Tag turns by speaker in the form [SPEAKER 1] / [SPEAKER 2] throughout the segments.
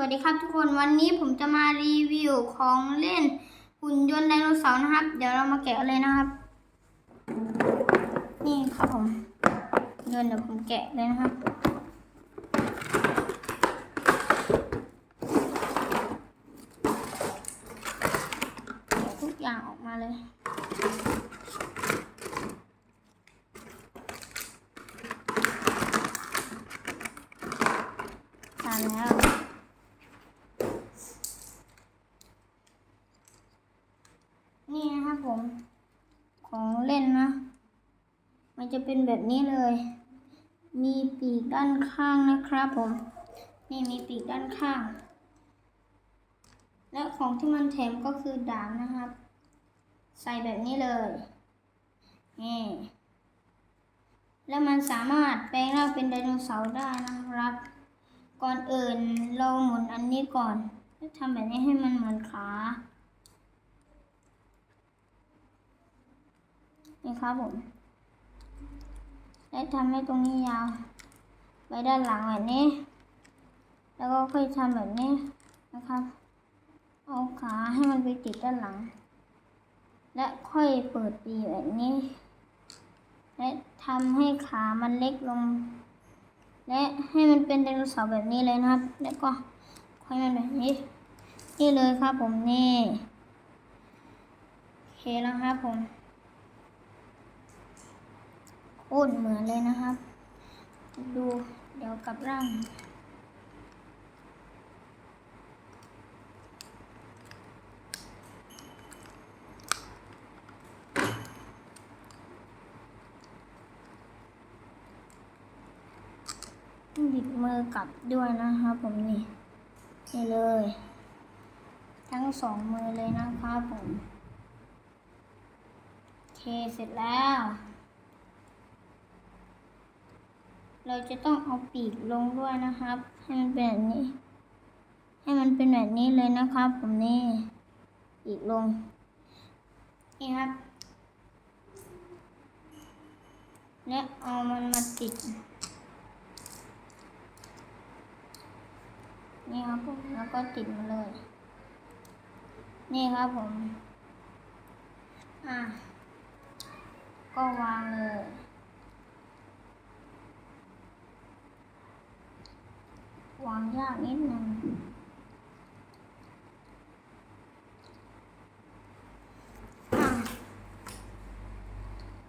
[SPEAKER 1] วัสดีครับทุกคนวันนี้ผมจะมารีวิวของเล่นหุ่นยนต์ไดโนเสาร์นะครับ เดี๋ยวเรามาแกะเลยนะครับ นี่ครับผมเงินเดี๋ยวผมแกะเลยนะครับทุกอย่างออกมาเลยทานแล้ว นี่นะครับ ผม ของเล่นนะ มันจะเป็นแบบนี้เลย มีปีกด้านข้างนะครับผม นี่มีปีกด้านข้าง และของที่มันแถมก็คือดาบนะครับ ใส่แบบนี้เลยนี่แล้วมันสามารถแปลงร่างเป็นไดโนเสาร์ได้นะครับ ก่อนอื่นเราหมุนอันนี้ก่อนแล้วทำแบบนี้ให้มันเหมือนขา นี่ครับผม และทำให้ตรงนี้ยาวไปด้านหลังแบบนี้ แล้วก็ค่อยทำแบบนี้นะครับ เอาขาให้มันไปติดด้านหลัง และค่อยเปิดปีแบบนี้ และทำให้ขามันเล็กลง และให้มันเป็นไดโนเสาร์แบบนี้เลยนะครับ แล้วก็ค่อยมันแบบนี้ นี่เลยครับผมนี่โอเคแล้วครับผม โคตรเหมือนเลยนะครับ ดูเดี๋ยวกับร่างบิดมือกลับด้วยนะครับผมนี่นี่เลย ทั้งสองมือเลยนะครับผม โอเคเสร็จแล้ว เราจะต้องเอาปีกลงด้วยนะครับ ให้มันเป็นแบบนี้ ให้มันเป็นแบบนี้เลยนะครับ ผมนี่ปีกลง นี่ครับ และเอามันมาติด นี่ครับผมแล้วก็ติดมาเลย นี่ครับผม อะ ก็วางเลย วางยากนิดนึง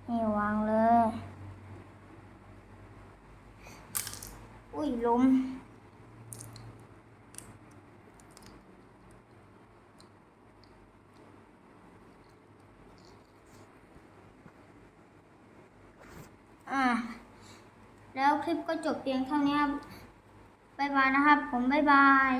[SPEAKER 1] นี่วางเลย อุ้ยล้มอ่าแล้วคลิปก็จบเพียงเท่านี้ครับ บ๊ายบายนะครับ ผมบ๊ายบาย